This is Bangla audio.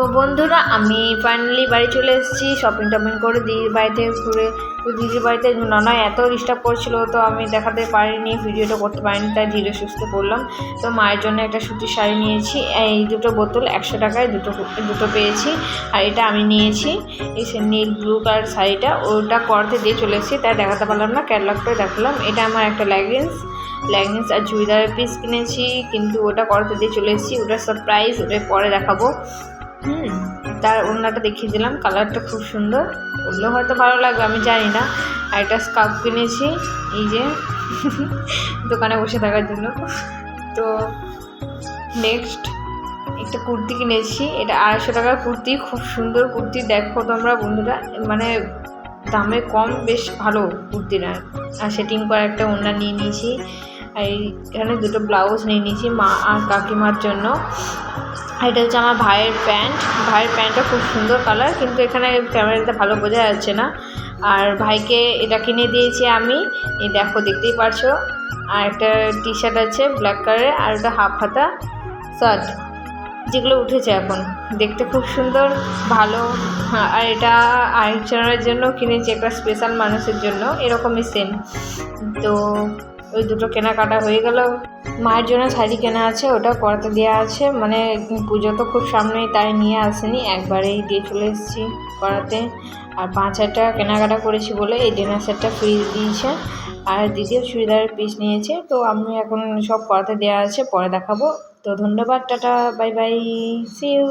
তো বন্ধুরা, আমি ফাইনালি বাড়ি চলে এসেছি। শপিং টপিং করে দিদির বাড়িতে ঘুরে, তো দিদির বাড়িতে নানা এত ডিস্টার্ব করছিল, তো আমি দেখাতে পারিনি, ভিডিওটা করতে পারিনি, তাই ধীরে সুস্থ করলাম তো মায়ের জন্য একটা সুতির শাড়ি নিয়েছি, এই দুটো বোতল একশো টাকায় দুটো দুটো পেয়েছি, আর এটা আমি নিয়েছি। এই নীল ব্লু কালার শাড়িটা, ওটা করতে দিয়ে চলে এসেছি, তাই দেখাতে পারলাম না ক্যাটলগটাই দেখালাম। এটা আমার একটা লেগিংস লেগিংস আর চুড়িদারের পিস কিনেছি, কিন্তু ওটা করতে দিয়ে চলে এসেছি ওটা সারপ্রাইজ ওটা পরে দেখাবো। হুম, তার ওড়নাটা দেখিয়ে দিলাম, কালারটা খুব সুন্দর। বললেও হয়তো ভালো লাগবে, আমি জানি না। আর একটা স্কার্ফ কিনেছি, এই যে, দোকানে বসে থাকার জন্য। তো নেক্সট একটা কুর্তি কিনেছি, এটা আড়াইশো টাকার কুর্তি, খুব সুন্দর কুর্তি, দেখো তোমরা বন্ধুরা। মানে দামে কম, বেশ ভালো কুর্তিটা আর সেটিং করা একটা ওড়না নিয়ে নিয়েছি। আর এখানে দুটো ব্লাউজ নিয়ে নিয়েছি মা আর কাকিমার জন্য। এটা হচ্ছে আমার ভাইয়ের প্যান্ট। ভাইয়ের প্যান্টটা খুব সুন্দর কালার, কিন্তু এখানে ক্যামেরাতে ভালো বোঝা যাচ্ছে না। আর ভাইকে এটা কিনে দিয়েছি আমি। এই দেখো, দেখতেই পারছ। আর একটা টি শার্ট আছে ব্ল্যাক কালারের আর একটা হাফ হাতা শার্ট যেগুলো উঠেছে এখন। দেখতে খুব সুন্দর, ভালো। আর এটা আরেকজনের জন্য কিনেছি, একটা স্পেশাল মানুষের জন্য। এরকমই সেম তো ওই দুটো কেনাকাটা হয়ে গেল। মায়ের জন্য শাড়ি কেনা আছে, ওটা পরাতে দেওয়া আছে। মানে পুজো তো খুব সামনেই, তাই নিয়ে আসেনি। একবারেই দিয়ে চলে এসেছি করাতে আর পাঁচ হাজার টাকা কেনাকাটা করেছি বলে এই ডিনার সেটটা ফ্রি দিয়েছে। আর দ্বিতীয় চুড়িদারের পিস নিয়েছে। তো আমি এখন সব করাতে দেওয়া আছে, পরে দেখাবো। তো ধন্যবাদ, ta ta bye bye see you